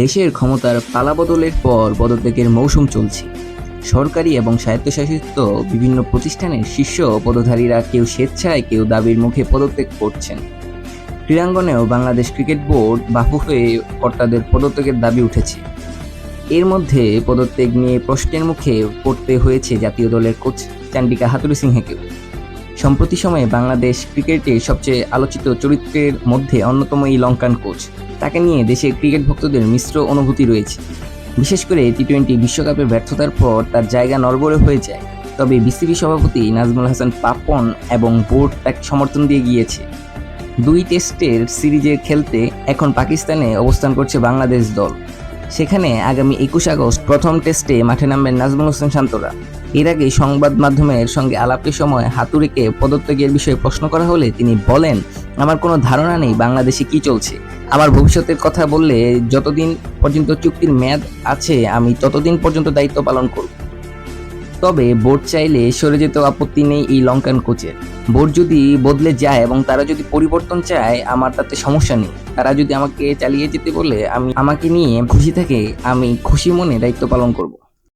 দেশের ক্ষমতার পালাবদলের পর পদত্যাগের মৌসুম চলছে। সরকারি এবং স্বায়ত্তশাসিত বিভিন্ন প্রতিষ্ঠানের শীর্ষ পদধারীরা কেউ স্বেচ্ছায়, কেউ দাবির মুখে পদত্যাগ করছেন। ক্রীড়াঙ্গনেও বাংলাদেশ ক্রিকেট বোর্ড বাফু হয়ে কর্তাদের পদত্যাগের দাবি উঠেছে। এর মধ্যে পদত্যাগ নিয়ে প্রশ্নের মুখে পড়তে হয়েছে জাতীয় দলের কোচ চান্ডিকা হাতুরু সিংহেকেও। সম্প্রতি সময়ে বাংলাদেশ ক্রিকেটে সবচেয়ে আলোচিত চরিত্রের মধ্যে অন্যতম এই লঙ্কান কোচ। তাকে নিয়ে দেশের ক্রিকেট ভক্তদের মিশ্র অনুভূতি রয়েছে। বিশেষ করে টি টোয়েন্টি বিশ্বকাপে ব্যর্থতার পর তার জায়গা নড়বড়ে হয়ে যায়। তবে বিসিবি সভাপতি নাজমুল হাসান পাপন এবং বোর্ড তাকে সমর্থন দিয়ে গিয়েছে। দুই টেস্টের সিরিজে খেলতে এখন পাকিস্তানে অবস্থান করছে বাংলাদেশ দল। সেখানে আগামী একুশ আগস্ট প্রথম টেস্টে মাঠে নামবেন নাজমুল হোসেন শান্তরা। এর আগে সংবাদ মাধ্যমের সঙ্গে আলাপের সময় হাতুড়িকে পদত্যাগের বিষয়ে প্রশ্ন করা হলে তিনি বলেন, আমার কোনো ধারণা নেই বাংলাদেশে কি চলছে। আমার ভবিষ্যতের কথা বললে যতদিন পর্যন্ত চুক্তির মেয়াদ আছে, আমি ততদিন পর্যন্ত দায়িত্ব পালন করব। তবে বোর্ড চাইলে সরে যেতেও আপত্তি নেই এই লঙ্কান কোচের বোর্ড যদি বদলে যায় এবং তারা যদি পরিবর্তন চায়, আমার তাতে সমস্যা নেই। তারা যদি আমাকে চালিয়ে যেতে বলে আমি, আমাকে নিয়ে খুশি থাকে, আমি খুশি মনে দায়িত্ব পালন করব।